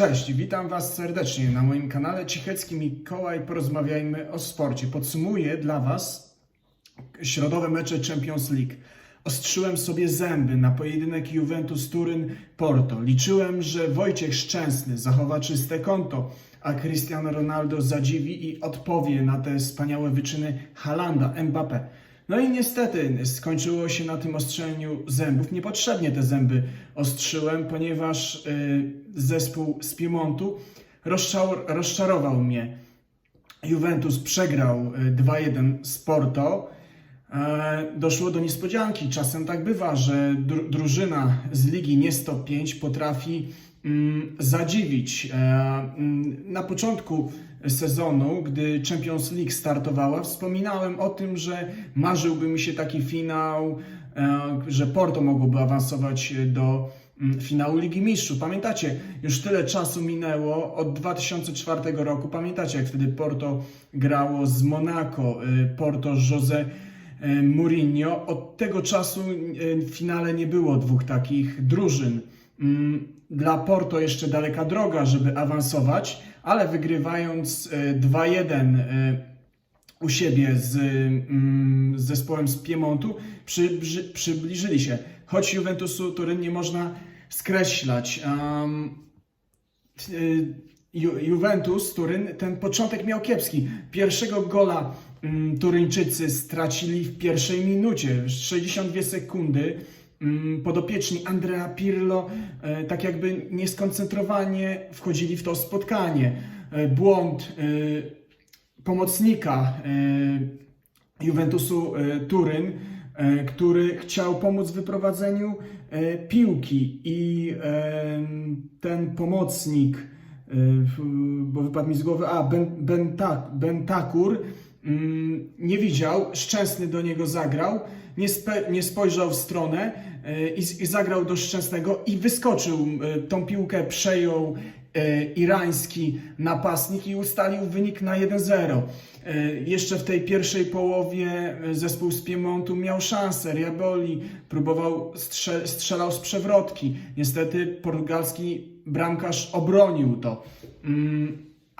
Cześć, witam Was serdecznie na moim kanale Cichecki Mikołaj. Porozmawiajmy o sporcie. Podsumuję dla Was środowe mecze Champions League. Ostrzyłem sobie zęby na pojedynek Juventus Turyn-Porto. Liczyłem, że Wojciech Szczęsny zachowa czyste konto, a Cristiano Ronaldo zadziwi i odpowie na te wspaniałe wyczyny Halanda, Mbappé. No i niestety skończyło się na tym ostrzeniu zębów. Niepotrzebnie te zęby ostrzyłem, ponieważ y, zespół z Piemontu rozczar rozczarował mnie. Juventus przegrał y, 2-1 z Porto. E, Doszło do niespodzianki. Czasem tak bywa, że dru drużyna z ligi nie 105 potrafi mm, zadziwić. E, mm, Na początku sezonu, gdy Champions League startowała, wspominałem o tym, że marzyłby mi się taki finał, e, że Porto mogłoby awansować do mm, finału Ligi Mistrzów. Pamiętacie, już tyle czasu minęło od 2004 roku. Pamiętacie, jak wtedy Porto grało z Monaco, Porto Jose Mourinho. Od tego czasu y, w finale nie było dwóch takich drużyn. Mm, Dla Porto jeszcze daleka droga, żeby awansować, ale wygrywając y, 2-1 y, u siebie z, mm, z zespołem z Piemontu przybliżyli się. Choć Juventusu Turyn nie można skreślać. Ju, Juventus Turyn ten początek miał kiepski. Pierwszego gola Turyńczycy stracili w pierwszej minucie, 62 sekundy. Mm, Podopieczni Andrea Pirlo e, tak jakby nieskoncentrowanie wchodzili w to spotkanie. E, Błąd e, pomocnika Juventusu Turyn, który chciał pomóc w wyprowadzeniu piłki i ten pomocnik, bo wypadł mi z głowy, a Ben, Benta, Bentakur mm, nie widział, Szczęsny do niego zagrał, nie, nie spojrzał w stronę e, i, i zagrał do Szczęsnego i wyskoczył, e, tą piłkę przejął e, irański napastnik i ustalił wynik na 1-0. E, Jeszcze w tej pierwszej połowie zespół z Piemontu miał szansę. Riaboli próbował, strze strzelał z przewrotki. Niestety portugalski bramkarz obronił to.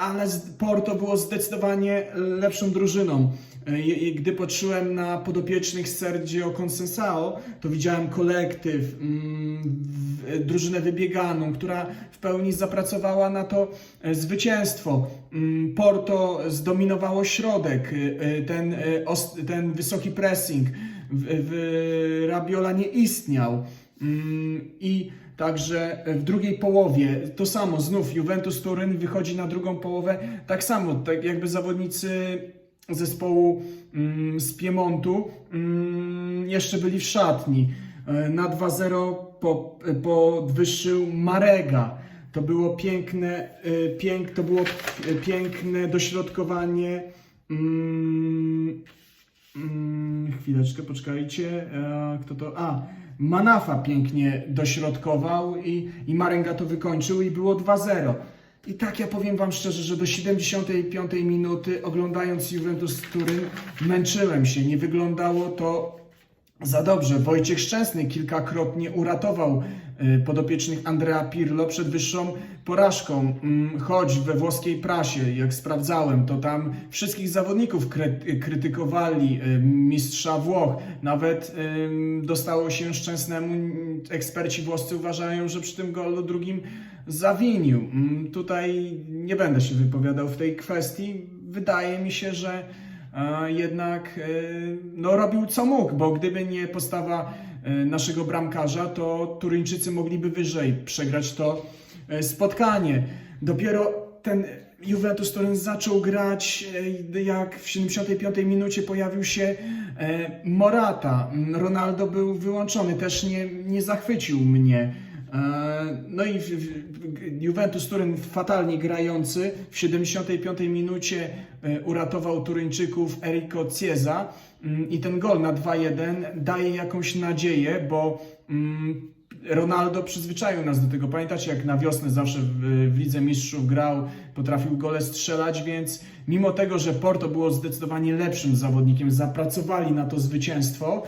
Ale Porto było zdecydowanie lepszą drużyną. E, Gdy patrzyłem na podopiecznych Sergio Conceição, to widziałem kolektyw, mm, w- drużynę wybieganą, która w pełni zapracowała na to e, zwycięstwo. Mm, Porto zdominowało środek, e, e, ten, e, ten wysoki pressing w, w Rabiola nie istniał. Mm, I Także w drugiej połowie to samo, znów Juventus Turyn wychodzi na drugą połowę, tak samo, tak jakby zawodnicy zespołu mm, z Piemontu mm, jeszcze byli w szatni. E, Na 2-0 po, podwyższył Marega. To było piękne, e, pięk, to było e, piękne dośrodkowanie. Mm, Mm, chwileczkę, poczekajcie. E, kto to? A, Manafa pięknie dośrodkował i, i Marenga to wykończył i było 2-0. I tak ja powiem Wam szczerze, że do 75 minuty oglądając Juventus Turyn męczyłem się. Nie wyglądało to za dobrze. Wojciech Szczęsny kilkakrotnie uratował y, podopiecznych Andrea Pirlo przed wyższą porażką. Mm, Choć we włoskiej prasie, jak sprawdzałem, to tam wszystkich zawodników kry- krytykowali, y, mistrza Włoch. Nawet ym, dostało się Szczęsnemu. Eksperci włoscy uważają, że przy tym golu drugim zawinił. Mm, Tutaj nie będę się wypowiadał w tej kwestii. Wydaje mi się, że e, jednak e, no, robił co mógł, bo gdyby nie postawa e, naszego bramkarza, to Turyńczycy mogliby wyżej przegrać to e, spotkanie. Dopiero ten Juventus Turyn zaczął grać, jak w 75 minucie pojawił się Morata. Ronaldo był wyłączony, też nie, nie zachwycił mnie. E, No i Juventus Turyn fatalnie grający w 75 minucie e, uratował Turyńczyków Eriko Cieza Mm, i ten gol na 2-1 daje jakąś nadzieję, bo mm, Ronaldo przyzwyczaił nas do tego. Pamiętacie, jak na wiosnę zawsze w, w Lidze Mistrzów grał, potrafił gole strzelać, więc mimo tego, że Porto było zdecydowanie lepszym zawodnikiem, zapracowali na to zwycięstwo,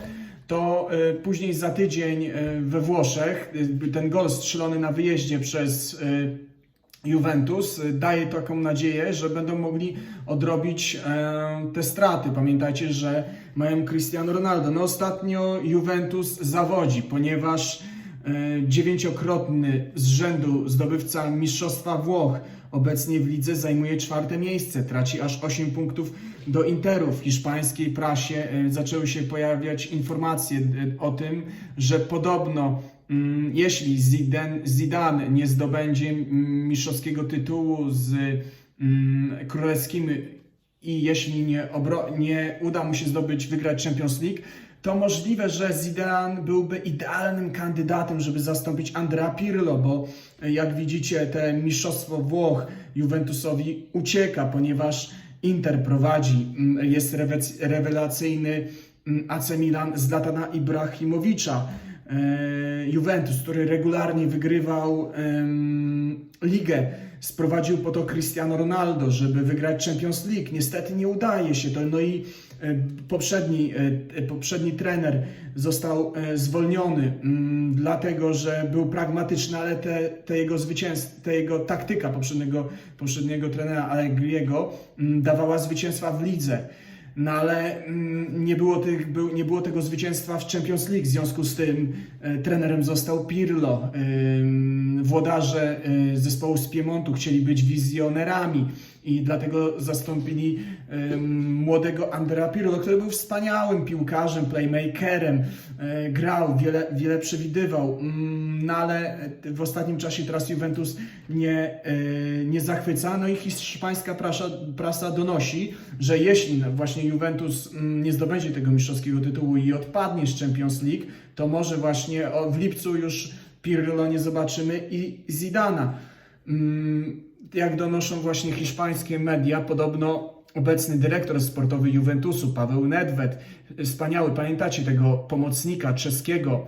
to e, później za tydzień e, we Włoszech e, ten gol strzelony na wyjeździe przez Juventus daje taką nadzieję, że będą mogli odrobić te straty. Pamiętajcie, że mają Cristiano Ronaldo. No ostatnio Juventus zawodzi, ponieważ dziewięciokrotny z rzędu zdobywca Mistrzostwa Włoch obecnie w lidze zajmuje czwarte miejsce. Traci aż 8 punktów do Interu. W hiszpańskiej prasie e, zaczęły się pojawiać informacje e, o tym, że podobno mm, jeśli Zidane, nie zdobędzie mm, mistrzowskiego tytułu z mm, królewskimi i jeśli nie, nie uda mu się zdobyć, wygrać Champions League, to możliwe, że Zidane byłby idealnym kandydatem, żeby zastąpić Andrea Pirlo, bo e, jak widzicie, te mistrzostwo Włoch Juventusowi ucieka, ponieważ Inter prowadzi, mm, jest rewe- rewelacyjny mm, AC Milan z Latana Ibrahimowicza. E, Juventus, który regularnie wygrywał ligę, sprowadził po to Cristiano Ronaldo, żeby wygrać Champions League. Niestety nie udaje się to. No i e, poprzedni, e, poprzedni trener został e, zwolniony, mm, dlatego że był pragmatyczny, ale te, te jego zwycięstwa, te jego taktyka poprzedniego, poprzedniego trenera Allegriego mm, dawała zwycięstwa w lidze. No ale mm, nie było, tych, nie było tego zwycięstwa w Champions League, w związku z tym e, trenerem został Pirlo. Włodarze e, zespołu z Piemontu chcieli być wizjonerami i dlatego zastąpili młodego Andrea Pirlo, który był wspaniałym piłkarzem, playmakerem, e, grał, wiele, wiele przewidywał, mm, no ale w ostatnim czasie teraz Juventus nie, nie zachwyca. No i hiszpańska prasa, prasa donosi, że jeśli no właśnie Juventus mm, nie zdobędzie tego mistrzowskiego tytułu i odpadnie z Champions League, to może właśnie w lipcu już Pirlo nie zobaczymy i Zidana. Mm, Jak donoszą właśnie hiszpańskie media, podobno obecny dyrektor sportowy Juventusu, Paweł Nedved, wspaniały, pamiętacie tego pomocnika czeskiego,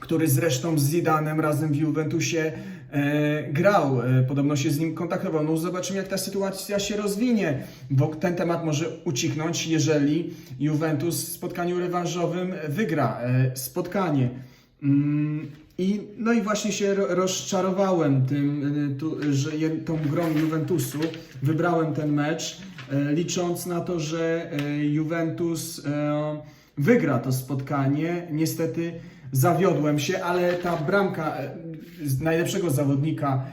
który zresztą z Zidanem razem w Juventusie e, grał, e, podobno się z nim kontaktował. No zobaczymy jak ta sytuacja się rozwinie, bo ten temat może ucichnąć, jeżeli Juventus w spotkaniu rewanżowym wygra e, spotkanie. Mm, I, no i właśnie się ro- rozczarowałem tym, y, tu, że tą grą Juventusu. Wybrałem ten mecz, e, licząc na to, że e, Juventus wygra to spotkanie. Niestety zawiodłem się, ale ta bramka najlepszego zawodnika,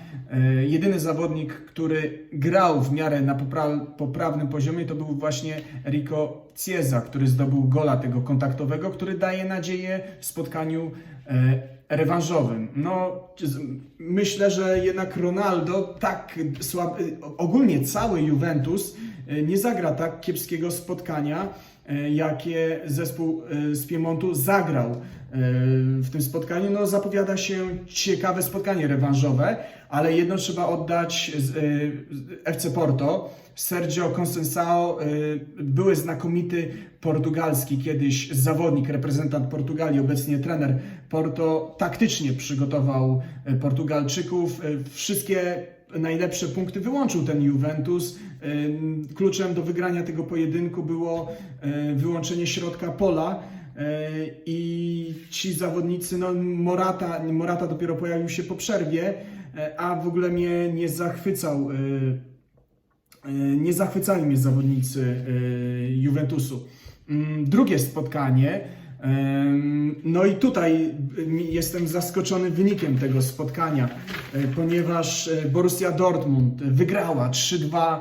jedyny zawodnik, który grał w miarę na popra- poprawnym poziomie, to był właśnie Rico Cieza, który zdobył gola tego kontaktowego, który daje nadzieję w spotkaniu rewanżowym. No, myślę, że jednak Ronaldo tak słab, ogólnie cały Juventus e, nie zagra tak kiepskiego spotkania, e, jakie zespół e, z Piemontu zagrał w tym spotkaniu. No, zapowiada się ciekawe spotkanie rewanżowe, ale jedno trzeba oddać FC Porto. Sergio Conceição e, były znakomity portugalski kiedyś zawodnik, reprezentant Portugalii, obecnie trener Porto, taktycznie przygotował e, Portugalczyków. E, Wszystkie najlepsze punkty wyłączył ten Juventus. Kluczem do wygrania tego pojedynku było wyłączenie środka pola. I ci zawodnicy, no Morata, Morata dopiero pojawił się po przerwie, a w ogóle mnie nie zachwycał, nie zachwycali mnie zawodnicy e, Juventusu. Mm, Drugie spotkanie, em, no i tutaj jestem zaskoczony wynikiem tego spotkania, e, ponieważ e, Borussia Dortmund wygrała 3-2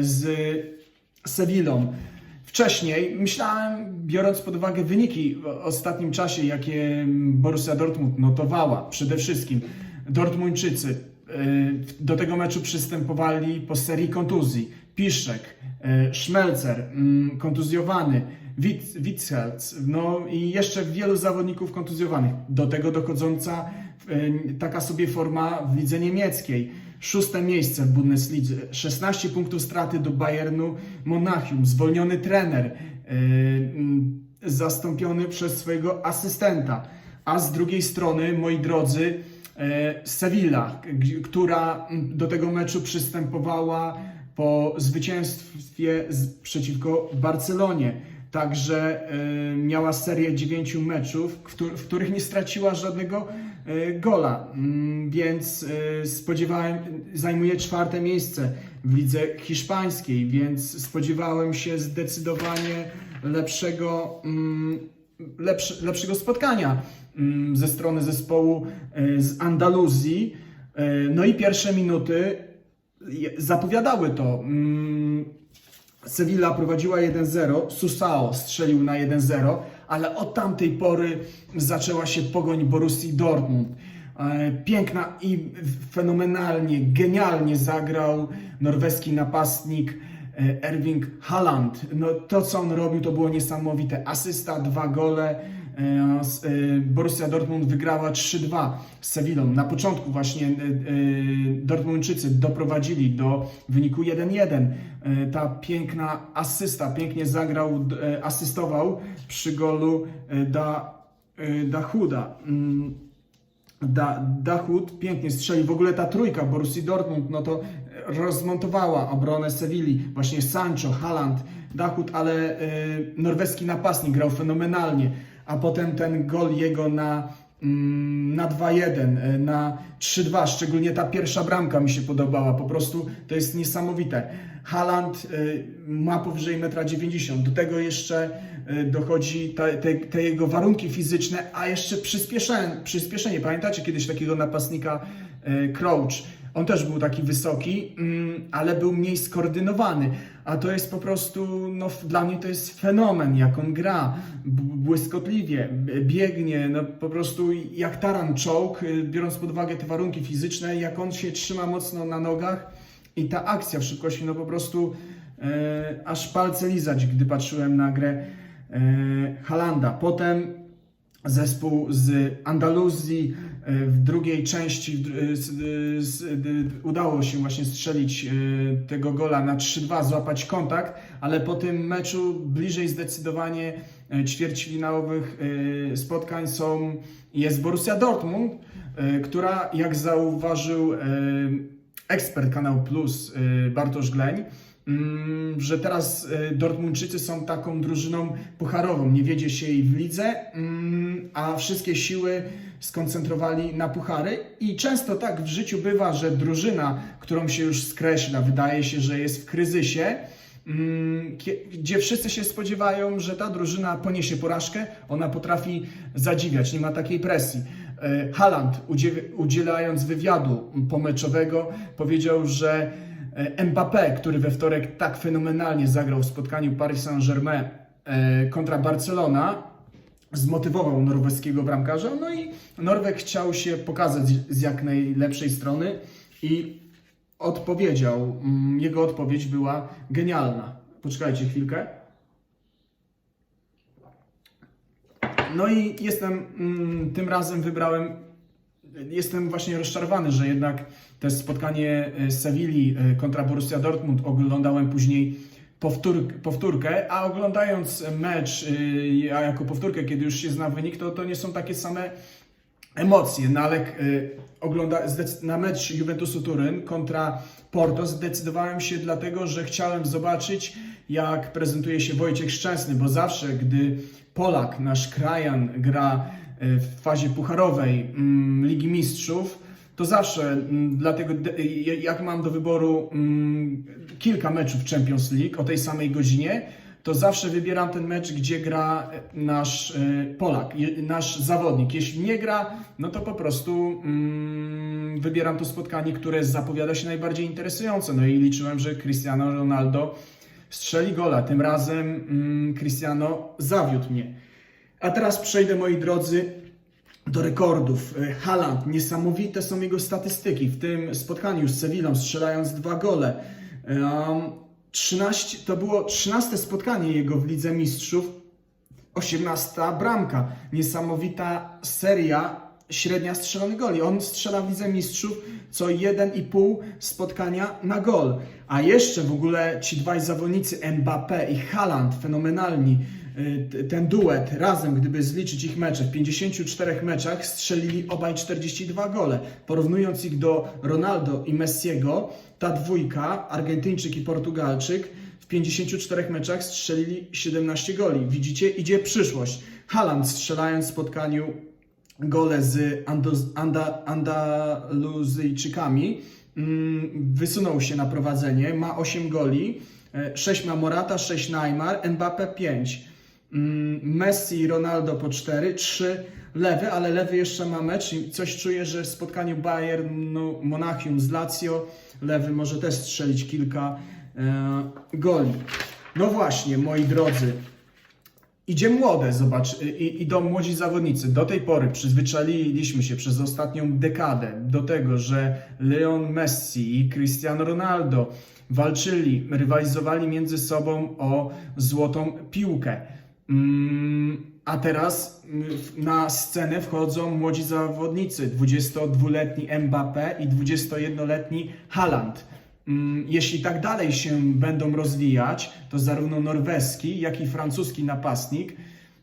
z Sewillą. Wcześniej myślałem, biorąc pod uwagę wyniki w ostatnim czasie, jakie Borussia Dortmund notowała, przede wszystkim Dortmundczycy do tego meczu przystępowali po serii kontuzji. Piszczek, y, Szmelcer, mm, kontuzjowany, Wit- Witzelc, no i jeszcze wielu zawodników kontuzjowanych. Do tego dochodząca y, taka sobie forma w lidze niemieckiej. Szóste miejsce w Bundeslidze, 16 punktów straty do Bayernu Monachium, zwolniony trener, zastąpiony przez swojego asystenta. A z drugiej strony, moi drodzy, Sevilla, g- która mm, do tego meczu przystępowała po zwycięstwie przeciwko Barcelonie. Także e, miała serię dziewięciu meczów, w, któ- w których nie straciła żadnego e, gola. Mm, Więc e, spodziewałem, zajmuje czwarte miejsce w lidze hiszpańskiej, więc spodziewałem się zdecydowanie lepszego, lepsze, lepszego spotkania mm, ze strony zespołu e, z Andaluzji. E, No i pierwsze minuty zapowiadały to. Mm, Sevilla prowadziła 1-0, Susao strzelił na 1-0, ale od tamtej pory zaczęła się pogoń Borussii Dortmund. E, Piękna i fenomenalnie, genialnie zagrał norweski napastnik Erwing Haaland. No, to, co on robił, to było niesamowite. Asysta, dwa gole. E, e, Borussia Dortmund wygrała 3-2 z Sevillą. Na początku właśnie e, e, Dortmundczycy doprowadzili do wyniku 1-1. E, Ta piękna asysta, pięknie zagrał, e, asystował przy golu e, da, e, Dahuda. Mm, Da, Dachut pięknie strzelił. W ogóle ta trójka Borussii Dortmund, no to rozmontowała obronę Sewilli. Właśnie Sancho, Haaland, Dachut, ale y, norweski napastnik grał fenomenalnie. A potem ten gol jego na, mm, na 2-1, y, na 3-2, szczególnie ta pierwsza bramka mi się podobała. Po prostu to jest niesamowite. Haaland y, ma powyżej 1,90 m. Do tego jeszcze dochodzi te, te, jego warunki fizyczne, a jeszcze przyspieszenie. przyspieszenie. Pamiętacie kiedyś takiego napastnika Crouch? On też był taki wysoki, mm, ale był mniej skoordynowany. A to jest po prostu, no dla mnie to jest fenomen, jak on gra. Błyskotliwie, biegnie, no po prostu jak taran czołg, y, biorąc pod uwagę te warunki fizyczne, jak on się trzyma mocno na nogach i ta akcja w szybkości, no po prostu e, aż palce lizać, gdy patrzyłem na grę e, Halanda. Potem zespół z Andaluzji w drugiej części e, e, udało się właśnie strzelić e, tego gola na 3-2, złapać kontakt, ale po tym meczu bliżej zdecydowanie e, ćwierćfinałowych e, spotkań są jest Borussia Dortmund, e, która jak zauważył e, ekspert Kanał Plus Bartosz Gleń, że teraz y, Dortmundczycy są taką drużyną pucharową. Nie wiedzie się jej w lidze, mm, a wszystkie siły skoncentrowali na puchary. I często tak w życiu bywa, że drużyna, którą się już skreśla, wydaje się, że jest w kryzysie, mm, gdzie wszyscy się spodziewają, że ta drużyna poniesie porażkę, ona potrafi zadziwiać, nie ma takiej presji. E, Haaland, udzie- udzielając wywiadu pomeczowego, powiedział, że e, Mbappé, który we wtorek tak fenomenalnie zagrał w spotkaniu Paris Saint-Germain e, kontra Barcelona, zmotywował norweskiego bramkarza, no i Norweg chciał się pokazać z jak najlepszej strony i odpowiedział. Mm, Jego odpowiedź była genialna. Poczekajcie chwilkę. No i jestem, mm, tym razem wybrałem, jestem właśnie rozczarowany, że jednak to spotkanie e, Sewilli e, kontra Borussia Dortmund. Oglądałem później powtór, powtórkę, a oglądając mecz, e, a jako powtórkę, kiedy już się zna wynik, to, to nie są takie same emocje, no ale ogląda, na mecz Juventusu Turyn kontra Porto zdecydowałem się dlatego, że chciałem zobaczyć, jak prezentuje się Wojciech Szczęsny, bo zawsze, gdy Polak, nasz krajan, gra w fazie pucharowej mm, Ligi Mistrzów, to zawsze, mm, dlatego y, jak mam do wyboru mm, kilka meczów Champions League o tej samej godzinie, to zawsze wybieram ten mecz, gdzie gra nasz e, Polak, je- nasz zawodnik. Jeśli nie gra, no to po prostu mm, wybieram to spotkanie, które zapowiada się najbardziej interesujące. No i liczyłem, że Cristiano Ronaldo strzeli gola. Tym razem mm, Cristiano zawiódł mnie. A teraz przejdę, moi drodzy, do rekordów. E, Haaland, niesamowite są jego statystyki. W tym spotkaniu z Sewillą strzelając dwa gole. Um, 13, to było 13 spotkanie jego w Lidze Mistrzów. 18 bramka. Niesamowita seria średnia strzelonych goli. On strzela w Lidze Mistrzów co 1,5 spotkania na gol. A jeszcze w ogóle ci dwaj zawodnicy Mbappé i Haaland fenomenalni. Y, Ten duet razem, gdyby zliczyć ich mecze, w 54 meczach strzelili obaj 42 gole. Porównując ich do Ronaldo i Messiego, ta dwójka, Argentyńczyk i Portugalczyk, w 54 meczach strzelili 17 goli. Widzicie, idzie przyszłość. Haaland strzelając w spotkaniu gole z Andaluzyjczykami mm, wysunął się na prowadzenie, ma 8 goli, 6 ma Morata, 6 Neymar, Mbappe 5. Mm, Messi i Ronaldo po 4, 3 lewy, ale lewy jeszcze ma mecz i coś czuję, że w spotkaniu Bayernu Monachium z Lazio lewy może też strzelić kilka e, goli. No właśnie, moi drodzy, Idzie młode, zobacz, i, idą młodzi zawodnicy. Do tej pory przyzwyczailiśmy się przez ostatnią dekadę do tego, że Leon Messi i Cristiano Ronaldo walczyli, rywalizowali między sobą o złotą piłkę. Mm, A teraz mm, na scenę wchodzą młodzi zawodnicy, 22-letni Mbappé i 21-letni Haaland. Mm, Jeśli tak dalej się będą rozwijać, to zarówno norweski, jak i francuski napastnik,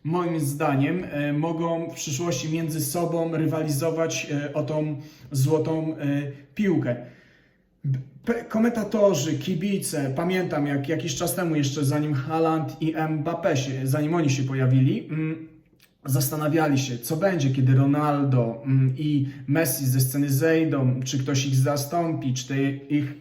moim zdaniem, e, mogą w przyszłości między sobą rywalizować e, o tą złotą e, piłkę. Komentatorzy, kibice, pamiętam jak jakiś czas temu jeszcze, zanim Haaland i Mbappé się, zanim oni się pojawili, mm, zastanawiali się, co będzie, kiedy Ronaldo mm, i Messi ze sceny zejdą, czy ktoś ich zastąpi, czy te ich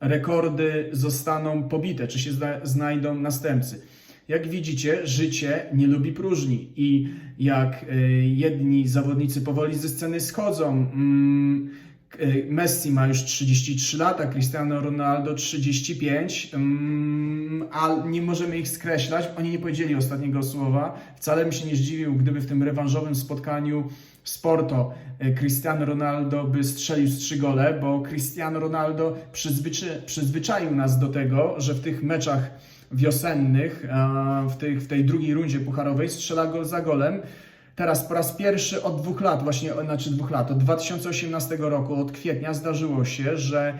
rekordy zostaną pobite, czy się znajdą następcy. Jak widzicie, życie nie lubi próżni i jak y, jedni zawodnicy powoli ze sceny schodzą, mm, Messi ma już 33 lata, Cristiano Ronaldo 35, mm, a nie możemy ich skreślać. Oni nie powiedzieli ostatniego słowa. Wcale bym się nie zdziwił, gdyby w tym rewanżowym spotkaniu z Porto y, Cristiano Ronaldo by strzelił z trzy gole, bo Cristiano Ronaldo przyzwyczai, przyzwyczaił nas do tego, że w tych meczach wiosennych, w, w tej drugiej rundzie pucharowej strzela gol za golem. Teraz po raz pierwszy od dwóch lat, właśnie, znaczy dwóch lat, od 2018 roku, od kwietnia zdarzyło się, że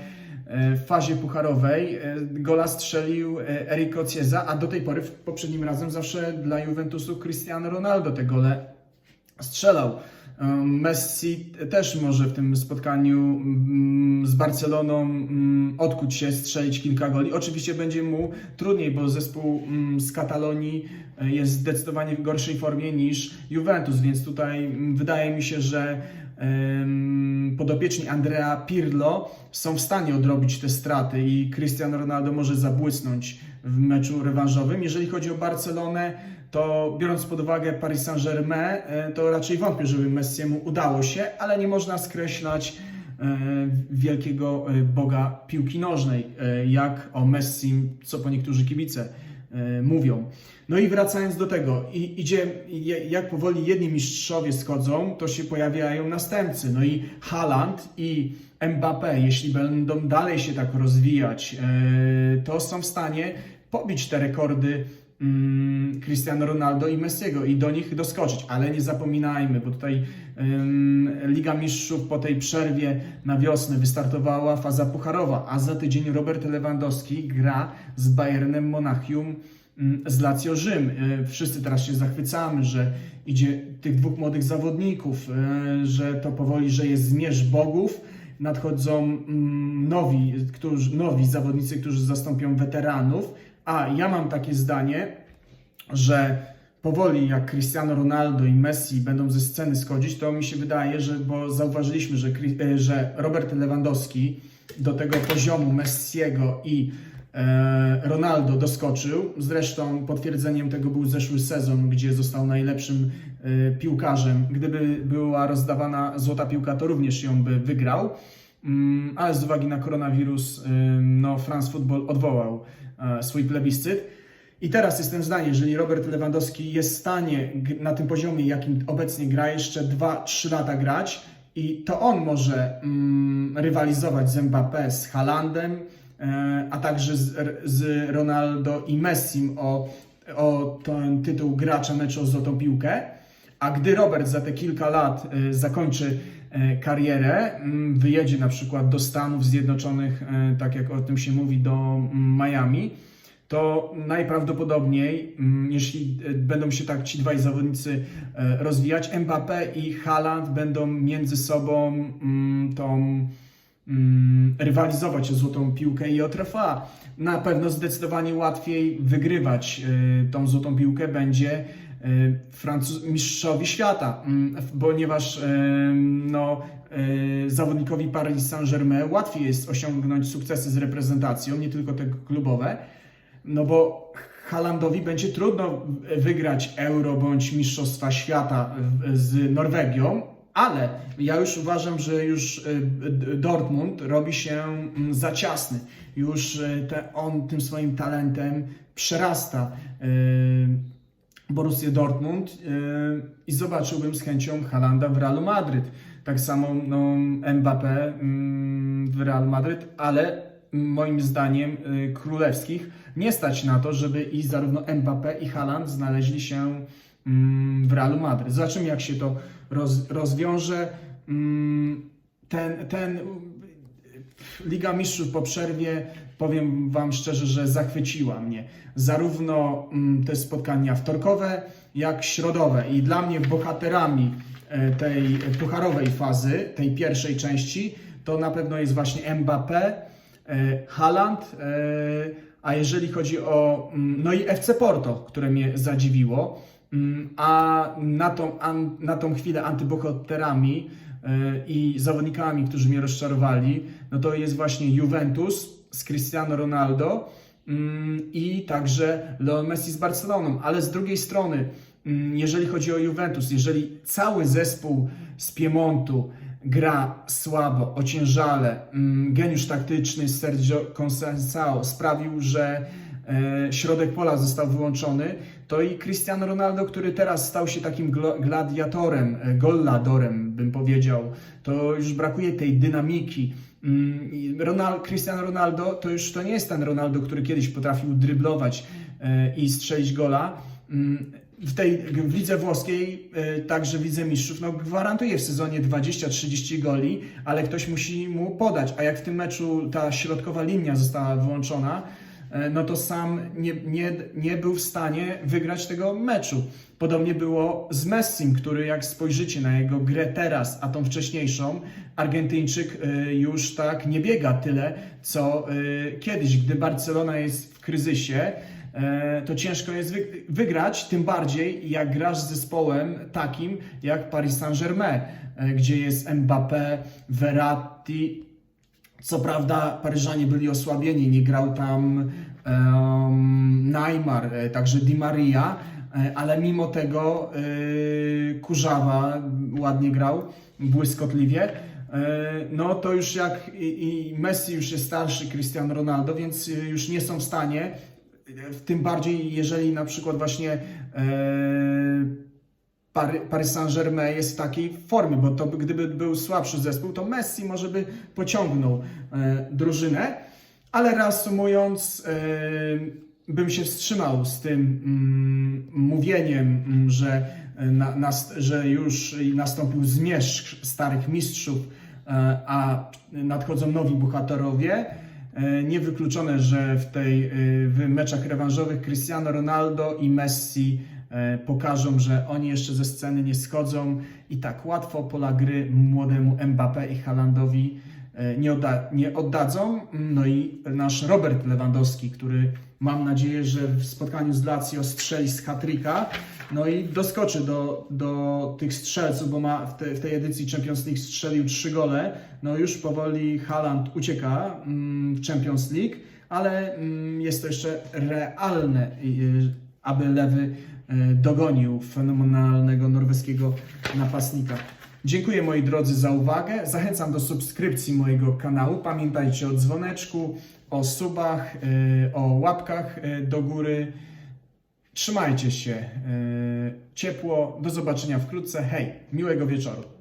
e, w fazie pucharowej e, gola strzelił e, Eric Cieza, a do tej pory, poprzednim razem zawsze dla Juventusu Cristiano Ronaldo te gole strzelał. Messi też może w tym spotkaniu mm, z Barceloną mm, odkuć się, strzelić kilka goli. Oczywiście będzie mu trudniej, bo zespół mm, z Katalonii e, jest zdecydowanie w gorszej formie niż Juventus, więc tutaj wydaje mi się, że podopieczni Andrea Pirlo są w stanie odrobić te straty i Cristiano Ronaldo może zabłysnąć w meczu rewanżowym. Jeżeli chodzi o Barcelonę, to biorąc pod uwagę Paris Saint-Germain, e, to raczej wątpię, żeby Messiemu udało się, ale nie można skreślać e, wielkiego e, boga piłki nożnej, jak o Messim, co po niektórzy kibice mówią. No i wracając do tego, idzie, jak powoli jedni mistrzowie schodzą, to się pojawiają następcy. No i Haaland i Mbappé, jeśli będą dalej się tak rozwijać, to są w stanie pobić te rekordy mm, Cristiano Ronaldo i Messiego i do nich doskoczyć, ale nie zapominajmy, bo tutaj ym, Liga Mistrzów po tej przerwie na wiosnę wystartowała faza pucharowa, a za tydzień Robert Lewandowski gra z Bayernem Monachium ym, z Lazio Rzym. Y, Wszyscy teraz się zachwycamy, że idzie tych dwóch młodych zawodników, y, że to powoli, że jest zmierz bogów, nadchodzą mm, nowi, którzy, nowi zawodnicy, którzy zastąpią weteranów, a ja mam takie zdanie, że powoli jak Cristiano Ronaldo i Messi będą ze sceny schodzić, to mi się wydaje, że bo zauważyliśmy, że, e, że Robert Lewandowski do tego poziomu Messiego i e, Ronaldo doskoczył. Zresztą potwierdzeniem tego był zeszły sezon, gdzie został najlepszym e, piłkarzem. Gdyby była rozdawana złota piłka, to również ją by wygrał. Mm, ale z uwagi na koronawirus, no, France Football odwołał swój plebiscyt. I teraz jestem zdania, jeżeli Robert Lewandowski jest w stanie na tym poziomie, jakim obecnie gra, jeszcze 2-3 lata grać, i to on może mm, rywalizować z Mbappé, z Haalandem, e, a także z, z Ronaldo i Messim o, o ten tytuł gracza meczu o złotą piłkę. A gdy Robert za te kilka lat e, zakończy e, karierę, mm, wyjedzie na przykład do Stanów Zjednoczonych, e, tak jak o tym się mówi, do mm, Miami, to najprawdopodobniej, mm, jeśli e, będą się tak ci dwaj zawodnicy e, rozwijać, Mbappé i Haaland będą między sobą tą rywalizować o złotą piłkę i o trofea. Na pewno zdecydowanie łatwiej wygrywać tą złotą piłkę będzie Francuz, mistrzowi świata, mm, ponieważ y, no, y, zawodnikowi Paris Saint-Germain łatwiej jest osiągnąć sukcesy z reprezentacją, nie tylko te klubowe, no bo Halandowi będzie trudno wygrać Euro bądź Mistrzostwa Świata z Norwegią, ale ja już uważam, że już Dortmund robi się mm, za ciasny. Już te, on tym swoim talentem przerasta Borussię Dortmund y, i zobaczyłbym z chęcią Halanda w Realu Madryt. Tak samo no, Mbappé mm, w Real Madryt, ale moim zdaniem y, królewskich nie stać na to, żeby i zarówno Mbappé i Haaland znaleźli się mm, w Realu Madryt. Zobaczymy jak się to roz, rozwiąże. Mm, Ten, ten Liga Mistrzów po przerwie, powiem Wam szczerze, że zachwyciła mnie. Zarówno mm, te spotkania wtorkowe, jak środowe. I dla mnie bohaterami e, tej pucharowej fazy, tej pierwszej części, to na pewno jest właśnie Mbappé, e, Haaland, e, a jeżeli chodzi o, mm, no i FC Porto, które mnie zadziwiło, a na tą, an, na tą chwilę antybohaterami e, i zawodnikami, którzy mnie rozczarowali, no to jest właśnie Juventus z Cristiano Ronaldo mm, i także Leo Messi z Barceloną, ale z drugiej strony, mm, jeżeli chodzi o Juventus, jeżeli cały zespół z Piemontu gra słabo, ociężale, mm, geniusz taktyczny Sergio Conceição sprawił, że e, środek pola został wyłączony, to i Cristiano Ronaldo, który teraz stał się takim gladiatorem, e, golladorem, bym powiedział, to już brakuje tej dynamiki. Mm, i Ronal- Cristiano Ronaldo to już to nie jest ten Ronaldo, który kiedyś potrafił dryblować e, i strzelić gola. Mm, W tej w lidze włoskiej, e, także w lidze mistrzów, no gwarantuje w sezonie 20-30 goli, ale ktoś musi mu podać. A jak w tym meczu ta środkowa linia została wyłączona, no to sam nie, nie, nie był w stanie wygrać tego meczu. Podobnie było z Messim, który jak spojrzycie na jego grę teraz, a tą wcześniejszą, Argentyńczyk e, już tak nie biega tyle, co e, kiedyś, gdy Barcelona jest w kryzysie, e, to ciężko jest wy- wygrać, tym bardziej jak grasz z zespołem takim jak Paris Saint-Germain, e, gdzie jest Mbappé, Verratti, co prawda Paryżanie byli osłabieni, nie grał tam Neymar, e, także Di Maria, e, ale mimo tego e, Kurzawa ładnie grał, błyskotliwie. No to już jak i, Messi już jest starszy, Cristiano Ronaldo, więc już nie są w stanie, tym bardziej jeżeli na przykład właśnie Paris Saint-Germain jest w takiej formie, bo to by, gdyby był słabszy zespół, to Messi może by pociągnął drużynę, ale reasumując, e, bym się wstrzymał z tym mm, mówieniem, mm, że, nas, że już nastąpił zmierzch starych mistrzów, e, a nadchodzą nowi bohaterowie. Niewykluczone, że w, tej, w meczach rewanżowych Cristiano Ronaldo i Messi pokażą, że oni jeszcze ze sceny nie schodzą i tak łatwo pola gry młodemu Mbappé i Haalandowi e, nie, odda, nie oddadzą. No i nasz Robert Lewandowski, który mam nadzieję, że w spotkaniu z Lazio strzeli z hat-tricka, no i doskoczy do, do tych strzelców, bo ma w, te, w tej edycji Champions League strzelił trzy gole. No już powoli Haaland ucieka mm, w Champions League, ale mm, jest to jeszcze realne, y, aby lewy y, dogonił fenomenalnego norweskiego napastnika. Dziękuję moi drodzy za uwagę. Zachęcam do subskrypcji mojego kanału. Pamiętajcie o dzwoneczku, o subach, y, o łapkach y, do góry. Trzymajcie się y, ciepło. Do zobaczenia wkrótce. Hej, miłego wieczoru.